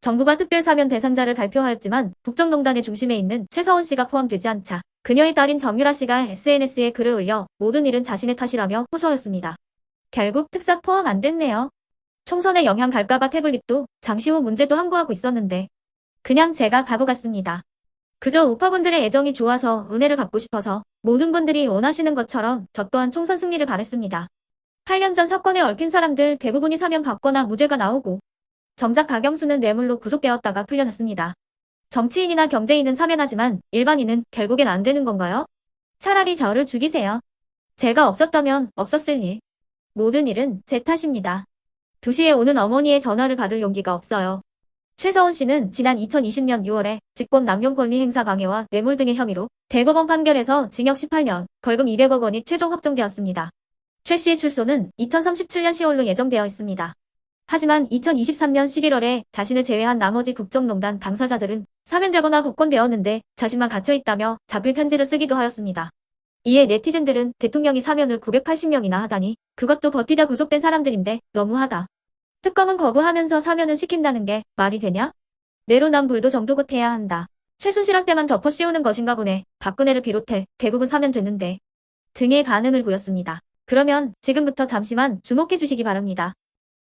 정부가 특별 사면 대상자를 발표하였지만 국정농단의 중심에 있는 최서원 씨가 포함되지 않자 그녀의 딸인 정유라 씨가 SNS에 글을 올려 모든 일은 자신의 탓이라며 호소하였습니다. 결국 특사 포함 안 됐네요. 총선에 영향 갈까봐 태블릿도 장시호 문제도 항고하고 있었는데 그냥 제가 바보 같습니다. 그저 우파분들의 애정이 좋아서 은혜를 받고 싶어서 모든 분들이 원하시는 것처럼 저 또한 총선 승리를 바랬습니다. 8년 전 사건에 얽힌 사람들 대부분이 사면 받거나 무죄가 나오고 정작 박영수는 뇌물로 구속되었다가 풀려났습니다. 정치인이나 경제인은 사면하지만 일반인은 결국엔 안 되는 건가요? 차라리 저를 죽이세요. 제가 없었다면 없었을 일. 모든 일은 제 탓입니다. 2시에 오는 어머니의 전화를 받을 용기가 없어요. 최서원 씨는 지난 2020년 6월에 직권 남용 권리 행사 방해와 뇌물 등의 혐의로 대법원 판결에서 징역 18년, 벌금 200억 원이 최종 확정되었습니다. 최 씨의 출소는 2037년 10월로 예정되어 있습니다. 하지만 2023년 11월에 자신을 제외한 나머지 국정농단 당사자들은 사면되거나 복권되었는데 자신만 갇혀있다며 자필 편지를 쓰기도 하였습니다. 이에 네티즌들은 대통령이 사면을 980명이나 하다니 그것도 버티다 구속된 사람들인데 너무하다. 특검은 거부하면서 사면을 시킨다는 게 말이 되냐? 내로남 불도 정도 끝해야 한다. 최순실한 때만 덮어 씌우는 것인가 보네. 박근혜를 비롯해 대부분 사면 됐는데 등의 반응을 보였습니다. 그러면 지금부터 잠시만 주목해 주시기 바랍니다.